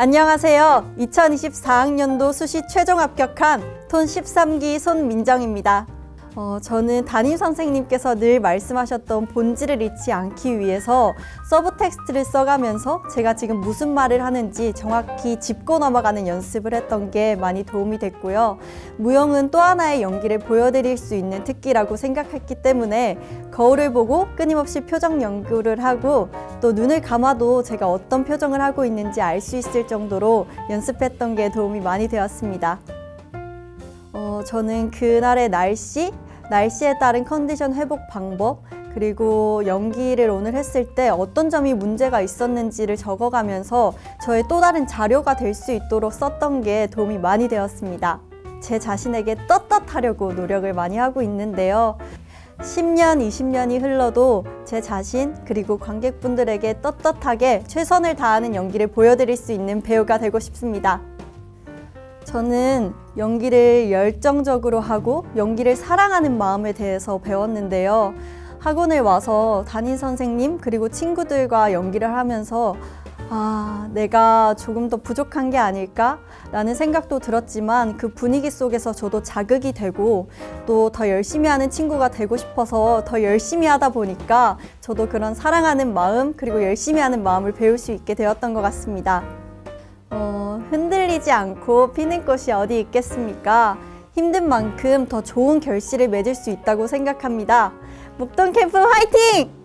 안녕하세요. 2024학년도 수시 최종 합격한 톤 13기 손민정입니다. 어, 저는 담임 선생님께서 늘 말씀하셨던 본질을 잃지 않기 위해서 서브 텍스트를 써가면서 제가 지금 무슨 말을 하는지 정확히 짚고 넘어가는 연습을 했던 게 많이 도움이 됐고요. 무용은 또 하나의 연기를 보여드릴 수 있는 특기라고 생각했기 때문에 거울을 보고 끊임없이 표정 연구를 하고 또 눈을 감아도 제가 어떤 표정을 하고 있는지 알 수 있을 정도로 연습했던 게 도움이 많이 되었습니다. 어, 저는 그날의 날씨, 날씨에 따른 컨디션 회복 방법, 그리고 연기를 오늘 했을 때 어떤 점이 문제가 있었는지를 적어가면서 저의 또 다른 자료가 될 수 있도록 썼던 게 도움이 많이 되었습니다. 제 자신에게 떳떳하려고 노력을 많이 하고 있는데요. 10년, 20년이 흘러도 제 자신 그리고 관객분들에게 떳떳하게 최선을 다하는 연기를 보여드릴 수 있는 배우가 되고 싶습니다. 저는 연기를 열정적으로 하고 연기를 사랑하는 마음에 대해서 배웠는데요. 학원에 와서 담임 선생님 그리고 친구들과 연기를 하면서 아, 내가 조금 더 부족한 게 아닐까? 라는 생각도 들었지만 그 분위기 속에서 저도 자극이 되고 또 더 열심히 하는 친구가 되고 싶어서 더 열심히 하다 보니까 저도 그런 사랑하는 마음 그리고 열심히 하는 마음을 배울 수 있게 되었던 것 같습니다. 어, 흔들리지 않고 피는 꽃이 어디 있겠습니까? 힘든 만큼 더 좋은 결실을 맺을 수 있다고 생각합니다. 목동 캠프 화이팅!